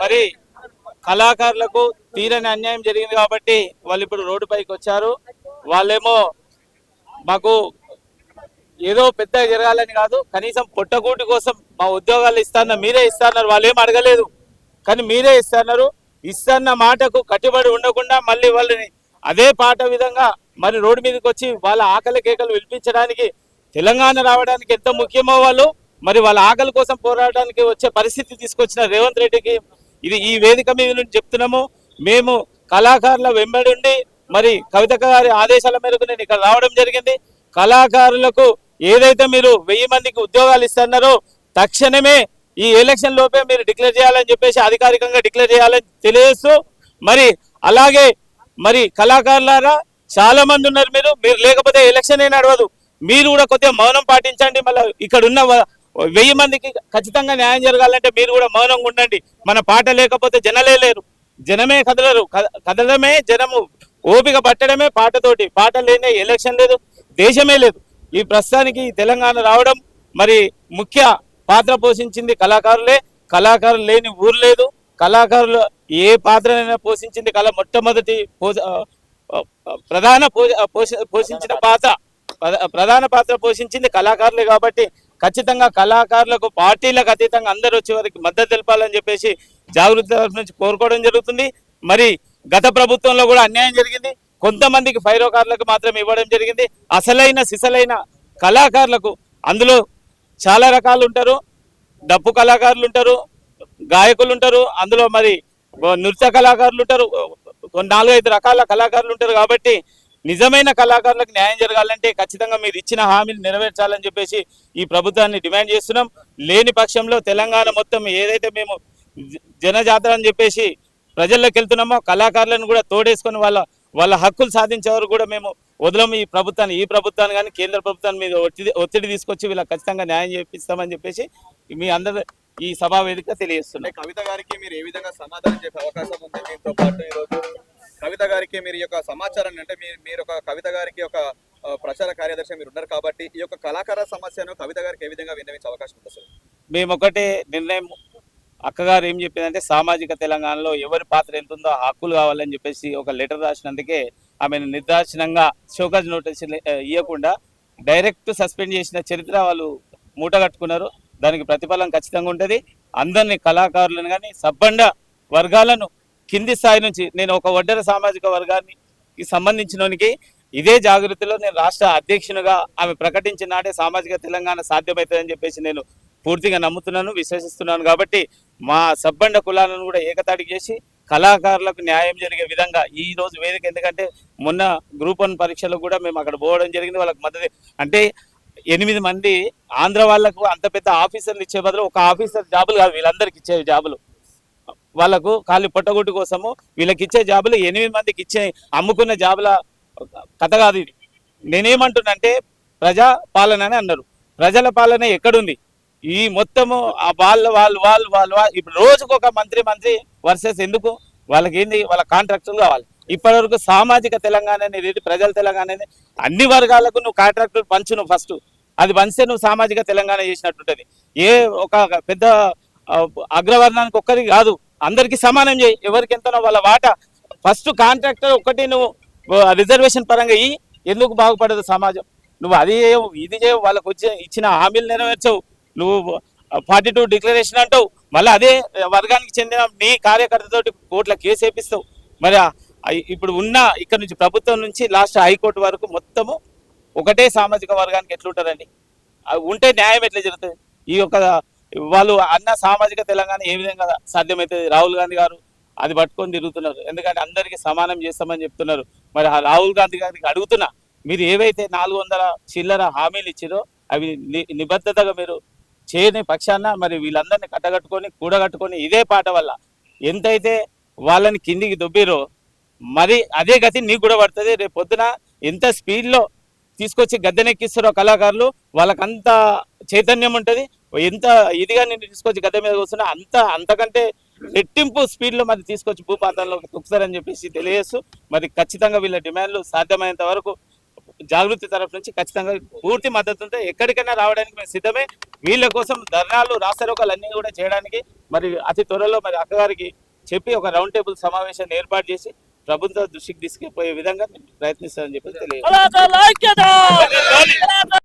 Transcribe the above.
మరి కళాకారులకు తీరని అన్యాయం జరిగింది కాబట్టి వాళ్ళు ఇప్పుడు రోడ్డుపైకి వచ్చారు. వాళ్ళేమో మాకు ఏదో పెద్దగా జరగాలని కాదు కనీసం పొట్టగూటి కోసం మా ఉద్యోగాలు ఇస్తాన్నారు మీరే ఇస్తారన్నారు వాళ్ళు ఏం అడగలేదు. కానీ మీరే ఇస్తారన్నారు ఇస్తున్న మాటకు కట్టుబడి ఉండకుండా మళ్ళీ వాళ్ళని అదే పాట విధంగా మరి రోడ్డు మీదకి వచ్చి వాళ్ళ ఆకలి కేకలు వినిపించడానికి తెలంగాణ రావడానికి ఎంత ముఖ్యమో వాళ్ళు మరి వాళ్ళ ఆకలి కోసం పోరాడడానికి వచ్చే పరిస్థితి తీసుకొచ్చిన రేవంత్ రెడ్డికి ఇది ఈ వేదిక మీద నుండి చెప్తున్నాము. మేము కళాకారుల వెంబడి మరి కవిత గారి ఆదేశాల మేరకు నేను ఇక్కడ రావడం జరిగింది. కళాకారులకు ఏదైతే మీరు వెయ్యి మందికి ఉద్యోగాలు ఇస్తున్నారో తక్షణమే ఈ ఎలక్షన్ లోపే మీరు డిక్లేర్ చేయాలని చెప్పేసి అధికారికంగా డిక్లేర్ చేయాలని తెలియజేస్తూ మరి అలాగే మరి కళాకారులారా చాలా మంది ఉన్నారు మీరు. మీరు లేకపోతే ఎలక్షన్ ఏ నడవదు. మీరు కూడా కొద్దిగా మౌనం పాటించండి. మళ్ళీ ఇక్కడ ఉన్న వెయ్యి మందికి ఖచ్చితంగా న్యాయం జరగాలంటే మీరు కూడా మౌనంగా ఉండండి. మన పాట లేకపోతే జనలే లేరు. జనమే కదలరు. కద- జనము. ఓపిక పట్టడమే పాటతోటి. పాట లేనే ఎలక్షన్ లేదు దేశమే లేదు. ఈ ప్రస్తుతానికి తెలంగాణ రావడం మరి ముఖ్య పాత్ర పోషించింది కళాకారులే. కళాకారులు లేని ఊరు లేదు. కళాకారులు ఏ పాత్రనైనా పోషించింది కళ మొట్టమొదటి ప్రధాన పో- పోష- పోషించిన పాత్ర. ప్రధా- ప్రధాన పాత్ర పోషించింది కళాకారులే కాబట్టి ఖచ్చితంగా కళాకారులకు పార్టీలకు అతీతంగా అందరూ వచ్చే వారికి మద్దతు తెలపాలని చెప్పేసి జాగృతి తరఫు నుంచి కోరుకోవడం జరుగుతుంది. మరి గత ప్రభుత్వంలో కూడా అన్యాయం జరిగింది. కొంతమందికి ఫైరోకారులకు మాత్రం ఇవ్వడం జరిగింది. అసలైన సిసలైన కళాకారులకు అందులో చాలా రకాలు ఉంటారు. డప్పు కళాకారులు ఉంటారు గాయకులు ఉంటారు. అందులో మరి నృత్య కళాకారులు ఉంటారు. నాలుగైదు రకాల కళాకారులు ఉంటారు కాబట్టి నిజమైన కళాకారులకు న్యాయం జరగాలంటే ఖచ్చితంగా మీరు ఇచ్చిన హామీలు నెరవేర్చాలని చెప్పేసి ఈ ప్రభుత్వాన్ని డిమాండ్ చేస్తున్నాం. లేని పక్షంలో తెలంగాణ మొత్తం ఏదైతే మేము జనజాతర అని చెప్పేసి ప్రజల్లోకి వెళ్తున్నామో కళాకారులను కూడా తోడేసుకొని వాళ్ళ వాళ్ళ హక్కులు సాధించే వరకు కూడా మేము వదలము. ఈ ప్రభుత్వాన్ని ఈ ప్రభుత్వాన్ని కానీ కేంద్ర ప్రభుత్వాన్ని మీద ఒత్తిడి ఒత్తిడి తీసుకొచ్చి వీళ్ళకి ఖచ్చితంగా న్యాయం చేపిస్తామని చెప్పేసి మీ అందరు ఈ సభా వేదిక తెలియజేస్తున్నాయి కవిత గారికి మీరు ఏ విధంగా సమాధానం చెప్పే అవకాశం ఉంది? దీంతో పాటు ఈరోజు కవిత గారికి మీరు యొక్క సమాచారాన్ని అంటే మీరు మీరు ఒక కవిత గారికి ఒక ప్రచార కార్యదర్శి మీరు ఉన్నారు కాబట్టి ఈ యొక్క కళాకార సమస్యను కవిత గారికి ఏ విధంగా విన్నవించే అవకాశం ఉంది సార్? మేము ఒకటే నిర్ణయం అక్కగారు ఏం చెప్పిందంటే సామాజిక తెలంగాణలో ఎవరి పాత్ర ఎంత ఉందో హక్కులు కావాలని చెప్పేసి ఒక లెటర్ రాసినందుకే ఆమెను నిర్దాక్షిణంగా షోకాజ్ నోటీస్ ఇవ్వకుండా డైరెక్ట్ సస్పెండ్ చేసిన చరిత్ర వాళ్ళు మూట కట్టుకున్నారు. దానికి ప్రతిఫలం ఖచ్చితంగా ఉంటుంది. అందరినీ కళాకారులను కానీ సబ్బండ వర్గాలను కింది స్థాయి నుంచి నేను ఒక ఒడ్డర సామాజిక వర్గానికి సంబంధించినోనికి ఇదే జాగ్రత్తలో నేను రాష్ట్ర అధ్యక్షునిగా ఆమె ప్రకటించిన సామాజిక తెలంగాణ సాధ్యమవుతుందని చెప్పేసి నేను పూర్తిగా నమ్ముతున్నాను విశ్వసిస్తున్నాను. కాబట్టి మా సబ్బండ కులాలను కూడా ఏకతాటి చేసి కళాకారులకు న్యాయం జరిగే విధంగా ఈ రోజు వేదిక ఎందుకంటే మొన్న గ్రూప్ వన్ పరీక్షలకు కూడా మేము అక్కడ పోవడం జరిగింది. వాళ్ళకి మద్దతు అంటే ఎనిమిది మంది ఆంధ్ర వాళ్ళకు అంత పెద్ద ఆఫీసర్లు ఇచ్చే బదులు ఒక ఆఫీసర్ జాబులు కాదు వీళ్ళందరికి ఇచ్చే జాబులు. వాళ్ళకు ఖాళీ పొట్టగొట్టు కోసము వీళ్ళకి ఇచ్చే జాబులు ఎనిమిది మందికి ఇచ్చే అమ్ముకున్న జాబుల కథ కాదు ఇది. నేనేమంటున్నంటే ప్రజా పాలన అని అన్నారు. ప్రజల పాలన ఎక్కడుంది? ఈ మొత్తము ఆ వాళ్ళ వాళ్ళు వాళ్ళు వాళ్ళు వాళ్ళు- ఇప్పుడు రోజుకు ఒక మంత్రి మంత్రి వర్సెస్ ఎందుకు? వాళ్ళకి ఏంది వాళ్ళ కాంట్రాక్టులు కావాలి. ఇప్పటివరకు సామాజిక తెలంగాణ అనేది ప్రజల తెలంగాణ అనేది అన్ని వర్గాలకు నువ్వు కాంట్రాక్టులు పంచు నువ్వు ఫస్ట్. అది పంచితే నువ్వు సామాజిక తెలంగాణ చేసినట్టుంటుంది. ఏ ఒక పెద్ద అగ్రవర్ణానికి ఒక్కరికి కాదు. అందరికీ సమానం చేయి. ఎవరికి ఎంతనో వాళ్ళ వాటా. ఫస్ట్ కాంట్రాక్టర్ ఒక్కటి నువ్వు రిజర్వేషన్ పరంగా ఇయ్యి. ఎందుకు బాగుపడదు సమాజం? నువ్వు అది చేయవు ఇది చేయవు వాళ్ళకు వచ్చే ఇచ్చిన హామీలు నెరవేర్చవు. నువ్వు ఫార్టీ టూ డిక్లరేషన్ అంటావు. మళ్ళీ అదే వర్గానికి చెందిన నీ కార్యకర్తతోటి కోర్టులో కేసు వేపిస్తావు. మరి ఇప్పుడు ఉన్న ఇక్కడ నుంచి ప్రభుత్వం నుంచి లాస్ట్ హైకోర్టు వరకు మొత్తము ఒకటే సామాజిక వర్గానికి ఎట్లుంటారండి ఉంటే న్యాయం ఎట్లా జరుగుతుంది? ఈ యొక్క వాళ్ళు అన్న సామాజిక తెలంగాణ ఏ విధంగా సాధ్యమైతే రాహుల్ గాంధీ గారు అది పట్టుకొని తిరుగుతున్నారు. ఎందుకంటే అందరికీ సమానం చేస్తామని చెప్తున్నారు. మరి ఆ రాహుల్ గాంధీ గారికి అడుగుతున్నా మీరు ఏవైతే నాలుగు వందల చిల్లర హామీలు ఇచ్చారో అవి ని- నిబద్ధతగా మీరు చేయని పక్షాన మరి వీళ్ళందరినీ కట్టగట్టుకొని కూడగట్టుకొని ఇదే పాట వల్ల ఎంతైతే వాళ్ళని కిందికి దొబ్బిరో మరి అదే గతి నీకు కూడా పడుతుంది. రేపు పొద్దున ఎంత స్పీడ్లో తీసుకొచ్చి గద్దెనెక్కిస్తారో కళాకారులు వాళ్ళకంత చైతన్యం ఉంటుంది. ఎంత ఇదిగా నేను తీసుకొచ్చి గద్దె మీద కూర్చున్నా అంత అంతకంటే రెట్టింపు స్పీడ్లో మరి తీసుకొచ్చి భూపాతంలో తొక్కుతారని చెప్పేసి తెలియజేస్తూ మరి ఖచ్చితంగా వీళ్ళ డిమాండ్లు సాధ్యమైనంత వరకు జాగృతి తరఫు నుంచి ఖచ్చితంగా పూర్తి మద్దతు ఉంటే ఎక్కడికైనా రావడానికి మేము సిద్ధమే. వీళ్ళ కోసం ధర్నాలు రాస్తారోకాలు అన్ని కూడా చేయడానికి మరి అతి త్వరలో మరి అక్కగారికి చెప్పి ఒక రౌండ్ టేబుల్ సమావేశాన్ని ఏర్పాటు చేసి ప్రభుత్వ దృష్టికి తీసుకుపోయే విధంగా ప్రయత్నిస్తారని చెప్పి తెలియదు